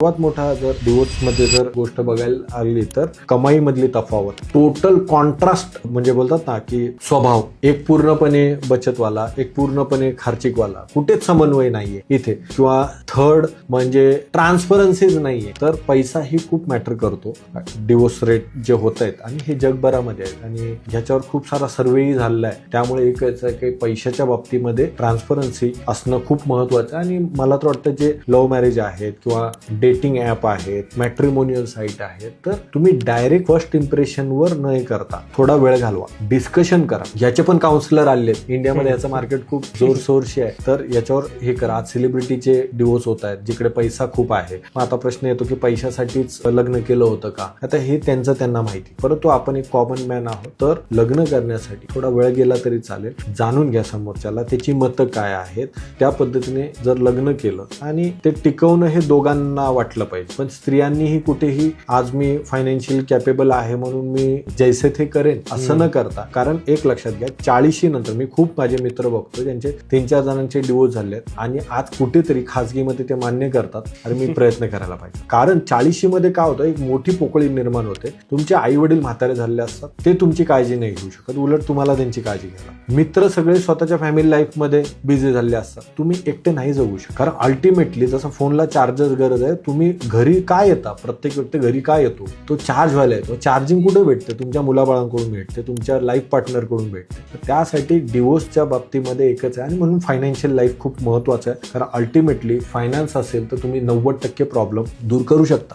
सर्वात मोठा जर डिवोर्समध्ये जर गोष्ट बघायला आली तर कमाईमधली तफावत. टोटल कॉन्ट्रास्ट म्हणजे बोलतात ना की स्वभाव. एक पूर्णपणे बचतवाला एक पूर्णपणे खार्चिकवाला. कुठेच समन्वय नाहीये इथे. किंवा थर्ड म्हणजे ट्रान्सपरन्सीज नाहीये. तर पैसा ही खूप मॅटर करतो. डिवोर्स रेट जे होत आहेत आणि हे जगभरामध्ये आहेत आणि ह्याच्यावर खूप सारा सर्वेही झालेला आहे त्यामुळे एक काही पैशाच्या बाबतीमध्ये ट्रान्सपरन्सी असणं खूप महत्वाचं आहे. आणि मला तर वाटतं जे लव्ह मॅरेज आहेत किंवा डे डेटिंग ऍप आहेत मॅट्रिमोनियल साईट आहेत तर तुम्ही डायरेक्ट फर्स्ट इम्प्रेशनवर न करता. थोडा वेळ घालवा. डिस्कशन करा. याचे पण काउन्सिलर आले इंडियामध्ये याचं मार्केट खूप जोरशोरशी आहे. तर याच्यावर हे करा. आज सेलिब्रिटीचे डिवोर्स होत आहेत जिकडे पैसा खूप आहे. मग आता प्रश्न येतो की पैशासाठीच लग्न केलं होतं का? आता हे त्यांचं त्यांना माहिती. परंतु आपण एक कॉमन मॅन आहोत. तर लग्न करण्यासाठी थोडा वेळ गेला तरी चालेल. जाणून घ्या समोरच्याला त्याची मतं काय आहेत. त्या पद्धतीने जर लग्न केलं आणि ते टिकवणं हे दोघांना वाटलं पाहिजे. पण स्त्रियांनीही कुठेही आज मी फायनान्शियल कॅपेबल आहे म्हणून मी जैसे ते करेन असं न करता कारण एक लक्षात घ्या चाळीशी नंतर मी खूप माझे मित्र बघतो ज्यांचे तीन चार जणांचे डिवोर्स झाले आहेत आणि आज कुठेतरी खासगीमध्ये ते मान्य करतात अरे मी प्रयत्न करायला पाहिजे. कारण चाळीशी मध्ये काय होतं एक मोठी पोकळी निर्माण होते. तुमचे आई वडील म्हातारे झालेले असतात ते तुमची काळजी नाही घेऊ शकत उलट तुम्हाला त्यांची काळजी घ्यायला मित्र सगळे स्वतःच्या फॅमिली लाईफमध्ये बिझी झालेले असतात. तुम्ही एकटे नाही जगू शकत. कारण अल्टिमेटली जसं फोनला चार्जर गरज आहे तुम्ही घरी काय येता? प्रत्येक व्यक्ती घरी काय येतो? तो चार्ज व्हायला येतो. चार्जिंग कुठे भेटते? तुमच्या मुलाबाळांकडून भेटते तुमच्या लाईफ पार्टनरकडून भेटते. तर त्यासाठी डिवोर्सच्या बाबतीमध्ये एकच आहे आणि म्हणून फायनान्शियल लाईफ खूप महत्वाचं आहे. कारण अल्टिमेटली फायनान्स असेल तर तुम्ही नव्वद टक्के प्रॉब्लेम दूर करू शकता.